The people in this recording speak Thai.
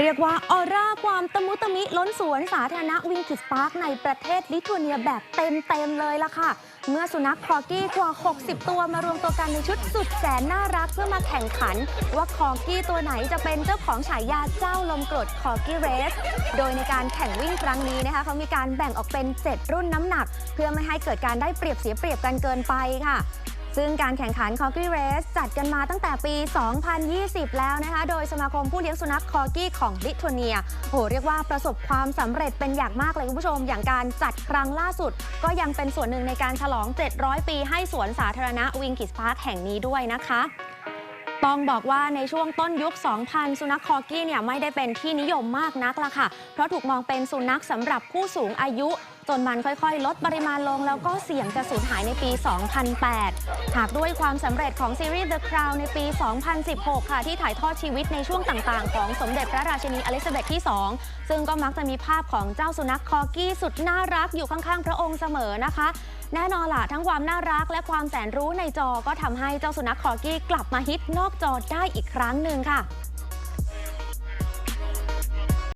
เรียกว่าออร่าความตะมุตะมิล้นสวนสาธารณะวิงกิสพาร์คในประเทศลิทัวเนียแบบเต็มๆเลยล่ะค่ะ เมื่อสุนัขคอกี้กว่า 60 ตัวมารวมตัวกันในชุดสุดแสนน่ารักเพื่อมาแข่งขัน ว่าคอกี้ตัวไหนจะเป็นเจ้าของฉายาเจ้าลมกรดคอกี้เรส โดยในการแข่งวิ่งครั้งนี้นะคะเขามีการแบ่งออกเป็น 7 รุ่นน้ำหนัก เพื่อไม่ให้เกิดการได้เปรียบเสียเปรียบกันเกินไปค่ะ ซึ่งการแข่งขันคอกี้เรสจัดกันมาตั้งแต่ปี 2020 แล้วนะคะ โดยสมาคมผู้เลี้ยงสุนัขคอกี้ของลิทัวเนียโหเรียกว่าประสบความสำเร็จเป็นอย่างมากเลยคุณผู้ชม อย่างการจัดครั้งล่าสุด ก็ยังเป็นส่วนหนึ่งในการฉลอง 700 ปีให้สวนสาธารณะวิงกิสพาร์คแห่งนี้ด้วยนะคะต้องบอกว่าในช่วงต้นยุค 2000 สุนัขคอกี้เนี่ยไม่ได้เป็นที่นิยมมากนักละค่ะ เพราะถูกมองเป็นสุนัขสำหรับผู้สูงอายุ จนมันค่อยๆ ลดปริมาณลงแล้วก็เสี่ยงจะสูญหายในปี 2008 หากด้วยความสำเร็จของซีรีส์ The Crown ในปี 2016 ค่ะที่ถ่ายทอดชีวิตในช่วงต่างๆ ของสมเด็จพระราชินีอลิซาเบธที่ 2 ซึ่งก็มักจะมีภาพของเจ้าสุนัขคอกี้สุดน่ารักอยู่ข้างๆ พระองค์เสมอนะคะ แน่นอนล่ะทั้งความน่ารักและความแสนรู้ในจอก็ทำให้เจ้าสุนัขคอกี้กลับมาฮิตนอกจอได้อีกครั้งหนึ่งค่ะ